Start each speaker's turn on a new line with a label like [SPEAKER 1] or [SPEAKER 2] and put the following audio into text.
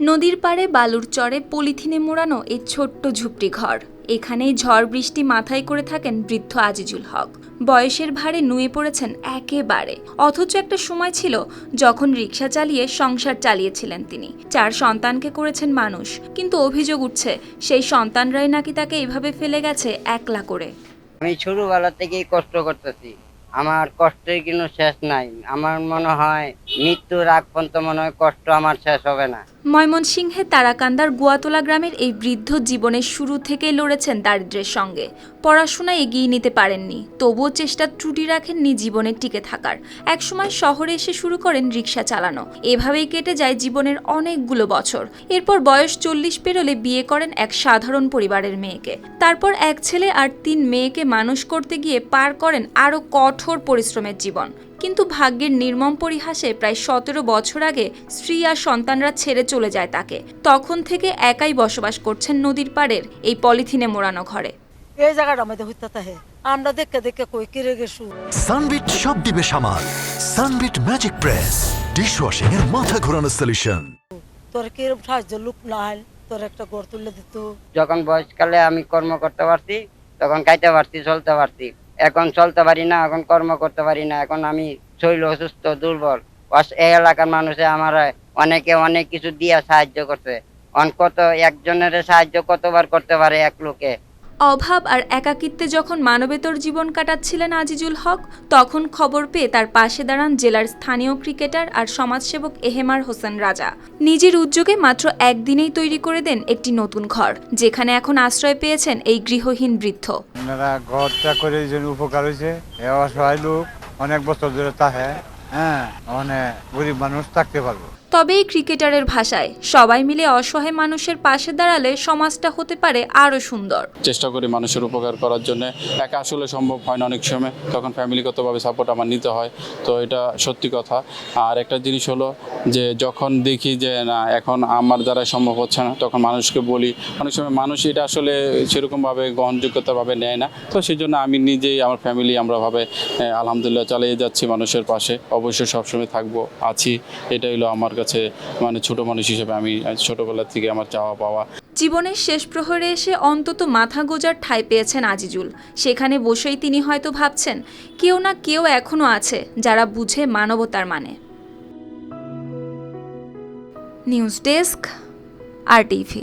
[SPEAKER 1] নদীর পাড়ে বালুর চরে পলিথিনে মোড়ানো এই ছোট্ট ঝুপড়ি ঘর। এখানেই ঝড় বৃষ্টি মাথায় করে থাকেন বৃদ্ধ আজিজুল হক। বয়সের ভারে নুয়ে পড়েছেন একেবারে। অথচ একটা সময় ছিল যখন রিক্সা চালিয়ে সংসার চালিয়েছিলেন তিনি। চার সন্তানকে করেছেন মানুষ। কিন্তু অভিযোগ উঠছে, সেই সন্তানরাই নাকি তাকে এভাবে ফেলে গেছে একলা করে।
[SPEAKER 2] আমি ছোটবেলা থেকেই কষ্ট করতেছি। আমার কষ্টের কোনো শেষ নাই। আমার মনে হয় মৃত্যুর আগ পর্যন্ত মনে হয় কষ্ট আমার শেষ হবে না।
[SPEAKER 1] ময়মনসিংহে তারাকান্দার গুয়াতলা গ্রামের এই বৃদ্ধ জীবনের শুরু থেকেই লড়েছেন দারিদ্র্যের সঙ্গে। পড়াশোনা এগিয়ে নিতে পারেননি, তবুও চেষ্টা ত্রুটি রাখেননি জীবনে টিকে থাকার। একসময় শহরে এসে শুরু করেন রিক্সা চালানো। এভাবেই কেটে যায় জীবনের অনেকগুলো বছর। এরপর বয়স চল্লিশ পেরোলে বিয়ে করেন এক সাধারণ পরিবারের মেয়েকে। তারপর এক ছেলে আর তিন মেয়েকে মানুষ করতে গিয়ে পার করেন আরও কঠোর পরিশ্রমের জীবন। কিন্তু ভাগ্যের নির্মম পরিহাসে প্রায় সতেরো বছর আগে স্ত্রী আর সন্তানরা ছেড়ে চলে যায় তাকে। তখন থেকে একাই বসবাস করছেন নদীর পাড়ের এই পলিথিনে মোড়ানো ঘরে।
[SPEAKER 3] এই জায়গাটা আমাদের হইতে থাকে আমরা দেখে দেখে কই কিরে গেছু
[SPEAKER 4] সানবিট সব দিবে সামাল। Sunbit magic press. ডিশওয়াশিং এর মাথা ঘোরানো সলিউশন
[SPEAKER 3] তোর কিরম সাহায্য? লোক নাই তোর একটা ঘর তুলে দিত।
[SPEAKER 2] যখন বয়সকালে আমি কর্ম করতে পারছি তখন খাইতে পারছি চলতে পারছি। এখন চলতে পারি না, এখন কর্ম করতে পারি না, এখন আমি শরীর অসুস্থ, দুর্বল। এই এলাকার মানুষে আমার অনেকে অনেক কিছু দিয়ে সাহায্য করছে। অন কত একজনের সাহায্য কতবার করতে পারে এক লোকে?
[SPEAKER 1] অভাব আর একাকিত্বে যখন মানবেতর জীবন কাটাচ্ছিলেন আজিজুল হক, তখন খবর পেয়ে তার পাশে দাঁড়ান জেলার স্থানীয় ক্রিকেটার আর সমাজসেবক এহেমার হোসেন রাজা। নিজের উদ্যোগে মাত্র একদিনেই তৈরি করে দেন একটি নতুন ঘর, যেখানে এখন আশ্রয় পেয়েছেন এই গৃহহীন বৃদ্ধ।
[SPEAKER 5] আপনারা ঘরটা করে উপকার হয়েছে। অনেক বছর ধরে হ্যাঁ অনেক গরিব মানুষ থাকতে পারব
[SPEAKER 1] তবে এই ক্রিকেটারের ভাষায়। সবাই মিলে অসহায় মানুষের পাশে দাঁড়ালে সমাজটা হতে পারে আরও সুন্দর।
[SPEAKER 6] চেষ্টা করি মানুষের উপকার করার জন্য। একা আসলে সম্ভব হয় না অনেক সময়। তখন ফ্যামিলিগতভাবে সাপোর্ট আমার নিতে হয়। তো এটা সত্যি কথা। আর একটা জিনিস হলো যে যখন দেখি যে না এখন আমার দ্বারা সম্ভব হচ্ছে না তখন মানুষকে বলি। অনেক সময় মানুষ এটা আসলে সেরকমভাবে গ্রহণযোগ্যতাভাবে নেয় না। তো সেই জন্য আমি নিজেই আমার ফ্যামিলি আমরাভাবে আহ, আলহামদুলিল্লাহ চালিয়ে যাচ্ছি মানুষের পাশে। অবশ্যই সবসময় থাকব আছি। এটাই হলো আমার কাছে মানে ছোট মানুষ হিসেবে আমি ছোটবেলা থেকে আমার চাওয়া পাওয়া।
[SPEAKER 1] জীবনের শেষ প্রহরে এসে অন্তত মাথা গোজার ঠাঁই পেয়েছেন আজিজুল। সেখানে বসেই তিনি হয়তো ভাবছেন, কেউ না কেউ এখনও আছে যারা বুঝে মানবতার মানে। News desk, R TV.